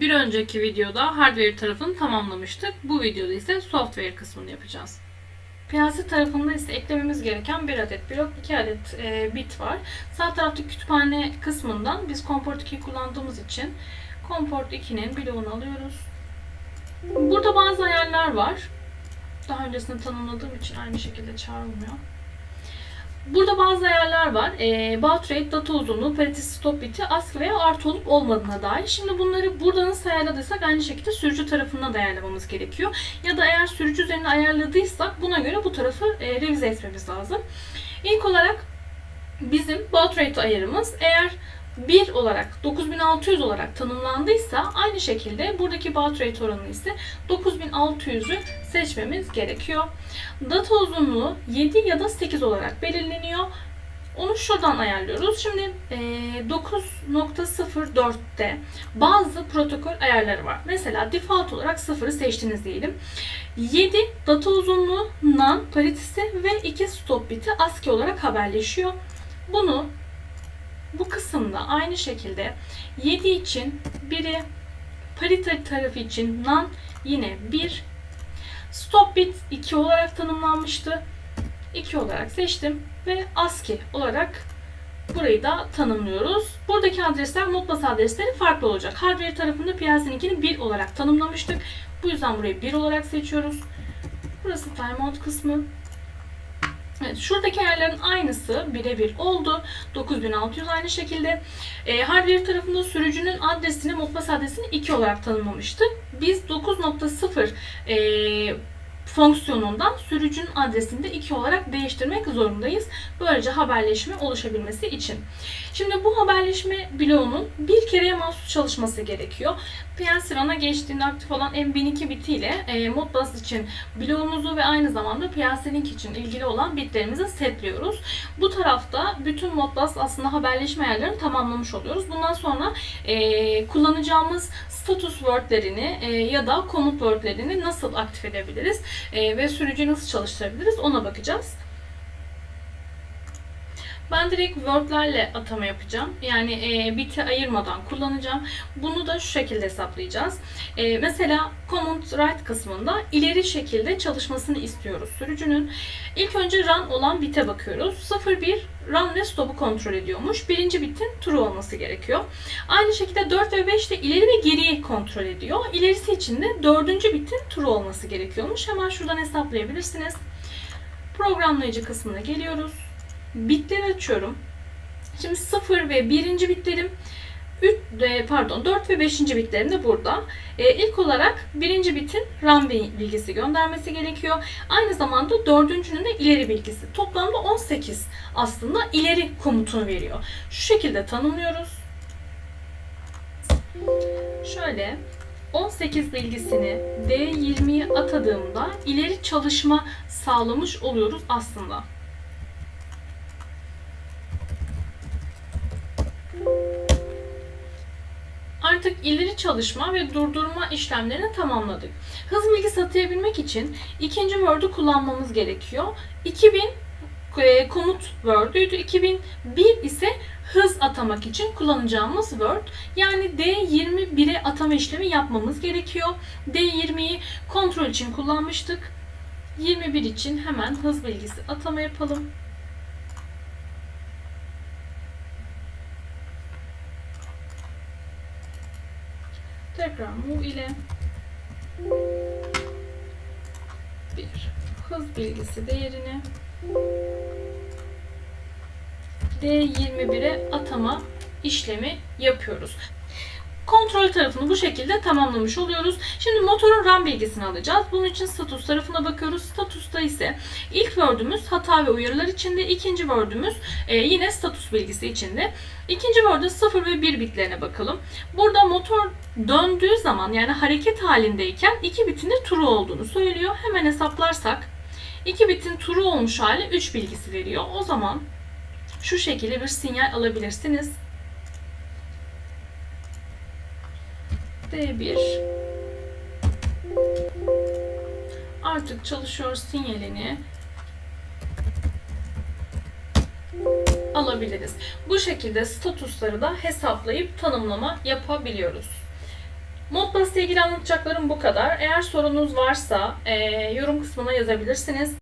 Bir önceki videoda hardware tarafını tamamlamıştık. Bu videoda ise software kısmını yapacağız. PLC tarafında ise eklememiz gereken bir adet blok, iki adet e, bit var. Sağ taraftaki kütüphane kısmından biz Comport 2'yi kullandığımız için Comport 2'nin bloğunu alıyoruz. Burada bazı ayarlar var. Daha öncesinde tanımladığım için aynı şekilde çağrılmıyor. Burada bazı ayarlar var. E, baud rate, data uzunluğu, parity stop biti, ASCII veya artı olup olmadığına dair. Şimdi bunları burada nasıl ayarladıysak aynı şekilde sürücü tarafında da ayarlamamız gerekiyor. Ya da eğer sürücü üzerinde ayarladıysak buna göre bu tarafı e, revize etmemiz lazım. İlk olarak bizim baud rate ayarımız eğer 1 olarak 9600 olarak tanımlandıysa aynı şekilde buradaki baud rate oranı ise 9600'ü seçmemiz gerekiyor. Data uzunluğu 7 ya da 8 olarak belirleniyor. Onu şuradan ayarlıyoruz. Şimdi e, 9.04'te bazı protokol ayarları var. Mesela default olarak 0'ı seçtiniz diyelim. 7 data uzunluğu non paritesi ve 2 stop biti ASCII olarak haberleşiyor. Bunu bu kısımda aynı şekilde 7 için 1'i parite tarafı için non yine 1 stop bit 2 olarak tanımlanmıştı. 2 olarak seçtim ve ASCII olarak burayı da tanımlıyoruz. Buradaki adresler Modbus adresleri farklı olacak. Hardware tarafında PLC'ninkini 1 olarak tanımlamıştık. Bu yüzden burayı 1 olarak seçiyoruz. Burası timeout kısmı. Evet, şuradaki ayarların aynısı birebir oldu. 9600 aynı şekilde. E, hardware tarafında sürücünün adresini, Modbus adresini 2 olarak tanımlamıştık. Biz 9.0 e, fonksiyonundan sürücünün adresini de 2 olarak değiştirmek zorundayız. Böylece haberleşme oluşabilmesi için. Şimdi bu haberleşme bloğunun bir kereye mahsus çalışması gerekiyor. PLC RAN'a geçtiğinde aktif olan M1002 bitiyle e, Modbus için bloğumuzu ve aynı zamanda PLC Link için ilgili olan bitlerimizi setliyoruz. Bu tarafta bütün Modbus aslında haberleşme ayarlarını tamamlamış oluyoruz. Bundan sonra e, kullanacağımız status word'lerini e, ya da komut word'lerini nasıl aktif edebiliriz ve sürücüyü nasıl çalıştırabiliriz ona bakacağız. Ben direkt Word'lerle atama yapacağım. Yani e, biti ayırmadan kullanacağım. Bunu da şu şekilde hesaplayacağız. E, mesela Command Write kısmında ileri şekilde çalışmasını istiyoruz sürücünün. İlk önce run olan bite bakıyoruz. 01 run ve stop'u kontrol ediyormuş. Birinci bitin true olması gerekiyor. Aynı şekilde 4 ve 5 de ileri ve geriyi kontrol ediyor. İlerisi için de dördüncü bitin true olması gerekiyormuş. Hemen şuradan hesaplayabilirsiniz. Programlayıcı kısmına geliyoruz bitleri açıyorum. Şimdi 0 ve 1. bitlerim 3, pardon 4 ve 5. bitlerim de burada. E, ilk olarak 1. bitin RAM bilgisi göndermesi gerekiyor. Aynı zamanda 4.'nün de ileri bilgisi. Toplamda 18 aslında ileri komutunu veriyor. Şu şekilde tanımlıyoruz. Şöyle 18 bilgisini D20'ye atadığımda ileri çalışma sağlamış oluyoruz aslında. Artık ileri çalışma ve durdurma işlemlerini tamamladık. Hız bilgisi atayabilmek için ikinci Word'u kullanmamız gerekiyor. 2000 e, komut Word'üydü. 2001 ise hız atamak için kullanacağımız Word. Yani D21'e atama işlemi yapmamız gerekiyor. D20'yi kontrol için kullanmıştık. 21 için hemen hız bilgisi atama yapalım. Tekrar move ile. Bir. Hız bilgisi değerini. D21'e atama işlemi yapıyoruz. Kontrol tarafını bu şekilde tamamlamış oluyoruz. Şimdi motorun RAM bilgisini alacağız. Bunun için status tarafına bakıyoruz. Statusta ise ilk word'ümüz hata ve uyarılar içinde, ikinci word'ümüz e, yine status bilgisi içinde. İkinci word'un 0 ve 1 bitlerine bakalım. Burada motor döndüğü zaman yani hareket halindeyken 2 bitin de true olduğunu söylüyor. Hemen hesaplarsak 2 bitin true olmuş hali 3 bilgisi veriyor. O zaman şu şekilde bir sinyal alabilirsiniz. D1 artık çalışıyor sinyalini alabiliriz. Bu şekilde statusları da hesaplayıp tanımlama yapabiliyoruz. Modbus ile ilgili anlatacaklarım bu kadar. Eğer sorunuz varsa e, yorum kısmına yazabilirsiniz.